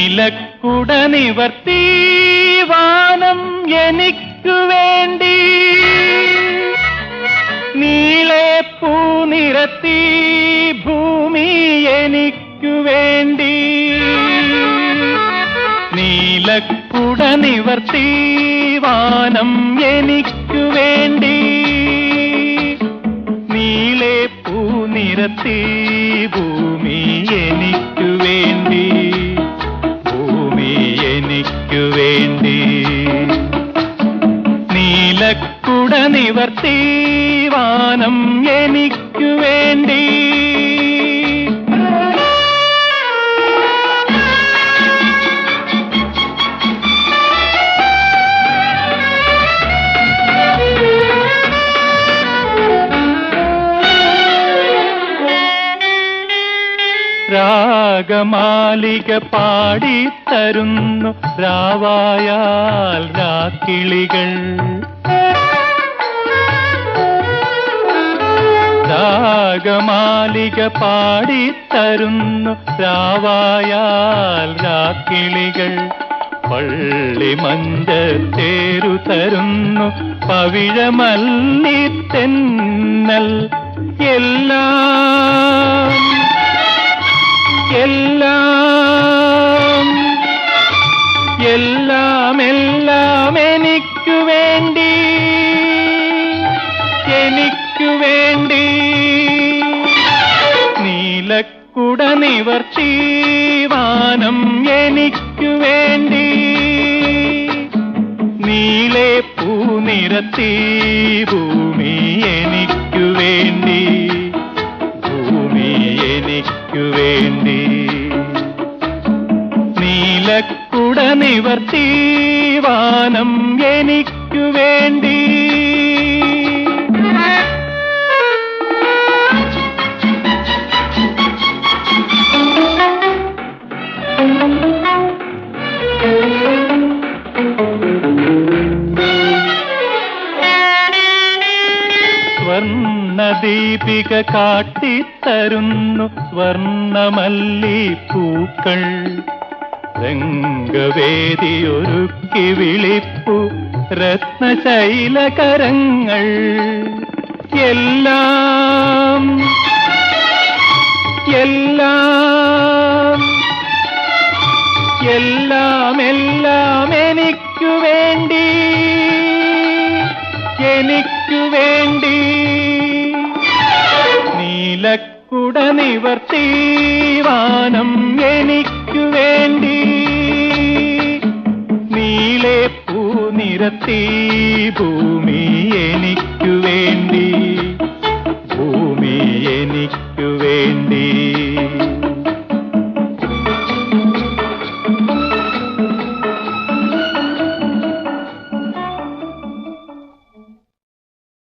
നീലക്കുട നിവർത്തി വാനം എനിക്കു വേണ്ടി. നീളെ പൂനിരത്തി ഭൂമി എനിക്കു വേണ്ടി. നീലക്കുട വാനം എനിക്കു വേണ്ടി. നീളെ നിരത്തി എനിക്കു നീലക്കുട നിവർത്തി വാനം എനിക്കു വേണ്ടി. രാഗമാലിക പാടിത്തരുന്നു രാവായാൽ രാക്കിളികൾ. രാഗമാലിക പാടിത്തരുന്നു രാവായാൽ രാക്കിളികൾ. പള്ളി മഞ്ചത്തേരു തരുന്നു പവിഴമല്ലിത്തെന്നൽ എല്ലാം എല്ലാം എല്ലാം എല്ലാം നീലക്കുട നിവർ വാനം എനിക്കു വേണ്ടി നീളെ പൂനിരത്തി ഭൂമി എനിക്കു വേണ്ടി ഭൂമി എനിക്കു വേണ്ടി നീലക്കുട നിവർ വാനം എനിക്കു വേണ്ടി സ്വർണദീപിക കാട്ടിത്തരുന്നു സ്വർണമല്ലി പൂക്കൾ. രംഗവേദിയൊരുക്കി വിളിപ്പു രത്നശൈലകരങ്ങൾ. എല്ലാം എല്ലാം എല്ലാം എല്ലാം എനിക്കു വേണ്ടി എനിക്കു വേണ്ടി നീലക്കുട നിവർത്തി വാനം എനിക്കു വേണ്ടി. നീളെ പൂനിരത്തി ഭൂമി എനിക്കു വേണ്ടി. ഭൂമി എനിക്കു വേണ്ടി.